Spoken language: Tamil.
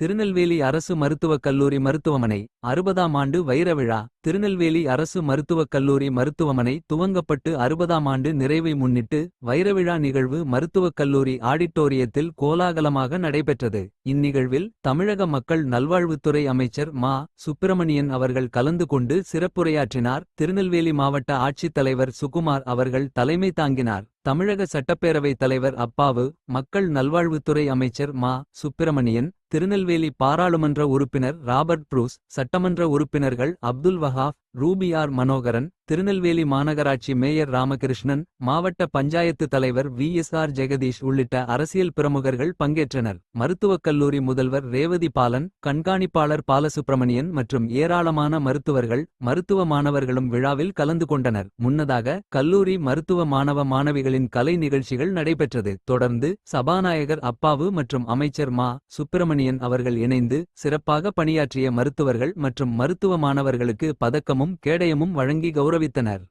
திருநெல்வேலி அரசு மருத்துவக் கல்லூரி மருத்துவமனை அறுபதாம் ஆண்டு வைர விழா. திருநெல்வேலி அரசு மருத்துவக் கல்லூரி மருத்துவமனை துவங்கப்பட்டு அறுபதாம் ஆண்டு நிறைவை முன்னிட்டு வைரவிழா நிகழ்வு மருத்துவக் கல்லூரி ஆடிட்டோரியத்தில் கோலாகலமாக நடைபெற்றது. இந்நிகழ்வில் தமிழக மக்கள் நல்வாழ்வுத்துறை அமைச்சர் மா. சுப்பிரமணியன் அவர்கள் கலந்து கொண்டு சிறப்புரையாற்றினார். திருநெல்வேலி மாவட்ட ஆட்சித்தலைவர் சுகுமார் அவர்கள் தலைமை தாங்கினார். தமிழக சட்டப்பேரவைத் தலைவர் அப்பாவு மக்கள் நல்வாழ்வுத்துறை அமைச்சர் மா. சுப்பிரமணியன் திருநெல்வேலி பாராளுமன்ற உறுப்பினர் ராபர்ட் ப்ரூஸ் சட்டமன்ற உறுப்பினர்கள் அப்துல் வஹாப் ரூபியார் மனோகரன் திருநெல்வேலி மாநகராட்சி மேயர் ராமகிருஷ்ணன் மாவட்ட பஞ்சாயத்து தலைவர் வி. எஸ். ஆர். ஜெகதீஷ் உள்ளிட்ட அரசியல் பிரமுகர்கள் பங்கேற்றனர். மருத்துவக் கல்லூரி முதல்வர் ரேவதி பாலன் கண்காணிப்பாளர் பாலசுப்பிரமணியன் மற்றும் ஏராளமான மருத்துவர்கள் மருத்துவ மாணவர்களும் விழாவில் கலந்து கொண்டனர். முன்னதாக கல்லூரி மருத்துவ மாணவ மாணவிகளின் கலை நிகழ்ச்சிகள் நடைபெற்றது. தொடர்ந்து சபாநாயகர் அப்பாவு மற்றும் அமைச்சர் மா. சுப்பிரமணியன் அவர்கள் இணைந்து சிறப்பாக பணியாற்றிய மருத்துவர்கள் மற்றும் மருத்துவ மாணவர்களுக்கு பதக்கம் பதக்கமும் கேடயமும் வழங்கி கௌரவித்தனர்.